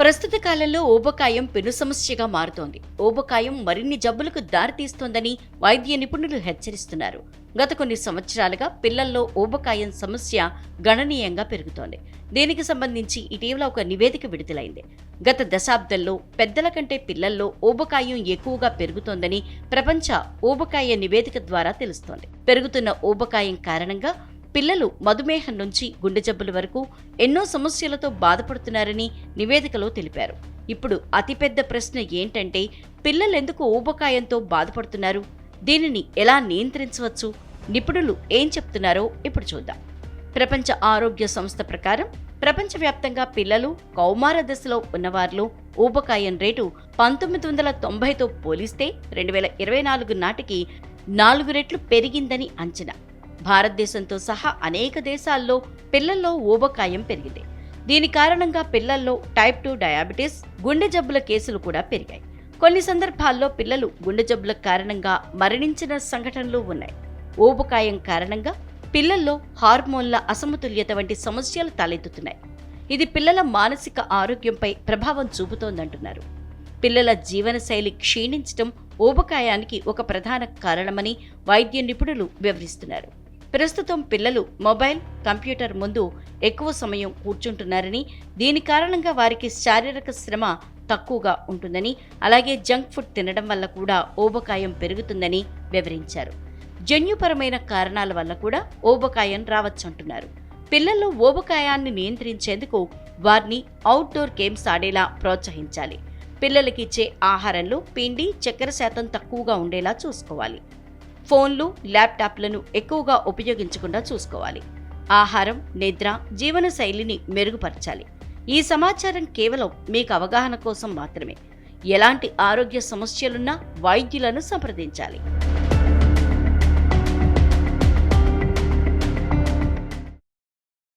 ప్రస్తుత కాలంలో ఊబకాయం పెను సమస్యగా మారుతోంది. ఊబకాయం మరిన్ని జబ్బులకు దారితీస్తోందని వైద్య నిపుణులు హెచ్చరిస్తున్నారు. గత కొన్ని సంవత్సరాలుగా పిల్లల్లో ఊబకాయం సమస్య గణనీయంగా పెరుగుతోంది. దీనికి సంబంధించి ఇటీవల ఒక నివేదిక విడుదలైంది. గత దశాబ్దంలో పెద్దల కంటే పిల్లల్లో ఊబకాయం ఎక్కువగా పెరుగుతోందని ప్రపంచ ఊబకాయ నివేదిక ద్వారా తెలుస్తోంది. పెరుగుతున్న ఊబకాయం కారణంగా పిల్లలు మధుమేహం నుంచి గుండె జబ్బుల వరకు ఎన్నో సమస్యలతో బాధపడుతున్నారని నివేదికలో తెలిపారు. ఇప్పుడు అతిపెద్ద ప్రశ్న ఏంటంటే పిల్లలెందుకు ఊబకాయంతో బాధపడుతున్నారు? దీనిని ఎలా నియంత్రించవచ్చు? నిపుణులు ఏం చెప్తున్నారో ఇప్పుడు చూద్దాం. ప్రపంచ ఆరోగ్య సంస్థ ప్రకారం ప్రపంచవ్యాప్తంగా పిల్లలు కౌమార దశలో ఉన్నవారిలో ఊబకాయం రేటు పంతొమ్మిది వందల తొంభైతో పోలిస్తే రెండు వేల ఇరవై నాలుగు నాటికి నాలుగు రెట్లు పెరిగిందని అంచనా. భారతదేశంతో సహా అనేక దేశాల్లో పిల్లల్లో ఊబకాయం పెరిగింది. దీని కారణంగా పిల్లల్లో టైప్ టూ డయాబెటీస్ గుండె జబ్బుల కేసులు కూడా పెరిగాయి. కొన్ని సందర్భాల్లో పిల్లలు గుండె జబ్బుల కారణంగా మరణించిన సంఘటనలు ఉన్నాయి. ఊబకాయం కారణంగా పిల్లల్లో హార్మోన్ల అసమతుల్యత వంటి సమస్యలు తలెత్తుతున్నాయి. ఇది పిల్లల మానసిక ఆరోగ్యంపై ప్రభావం చూపుతోందంటున్నారు. పిల్లల జీవనశైలి క్షీణించడం ఊబకాయానికి ఒక ప్రధాన కారణమని వైద్య నిపుణులు వివరిస్తున్నారు. ప్రస్తుతం పిల్లలు మొబైల్ కంప్యూటర్ ముందు ఎక్కువ సమయం కూర్చుంటున్నారని దీని కారణంగా వారికి శారీరక శ్రమ తక్కువగా ఉంటుందని అలాగే జంక్ ఫుడ్ తినడం వల్ల కూడా ఊబకాయం పెరుగుతుందని వివరించారు. జన్యుపరమైన కారణాల వల్ల కూడా ఊబకాయం రావచ్చంటున్నారు పిల్లల్లో ఊబకాయాన్ని నియంత్రించేందుకు వారిని అవుట్డోర్ గేమ్స్ ఆడేలా ప్రోత్సహించాలి. పిల్లలకి ఇచ్చే ఆహారంలో పిండి చక్కెర శాతం తక్కువగా ఉండేలా చూసుకోవాలి. ఫోన్లు ల్యాప్టాప్లను ఎక్కువగా ఉపయోగించకుండా చూసుకోవాలి. ఆహారం నిద్ర జీవనశైలిని మెరుగుపరచాలి. ఈ సమాచారం కేవలం మీకు అవగాహన కోసం మాత్రమే. ఎలాంటి ఆరోగ్య సమస్యలున్నా వైద్యులను సంప్రదించాలి.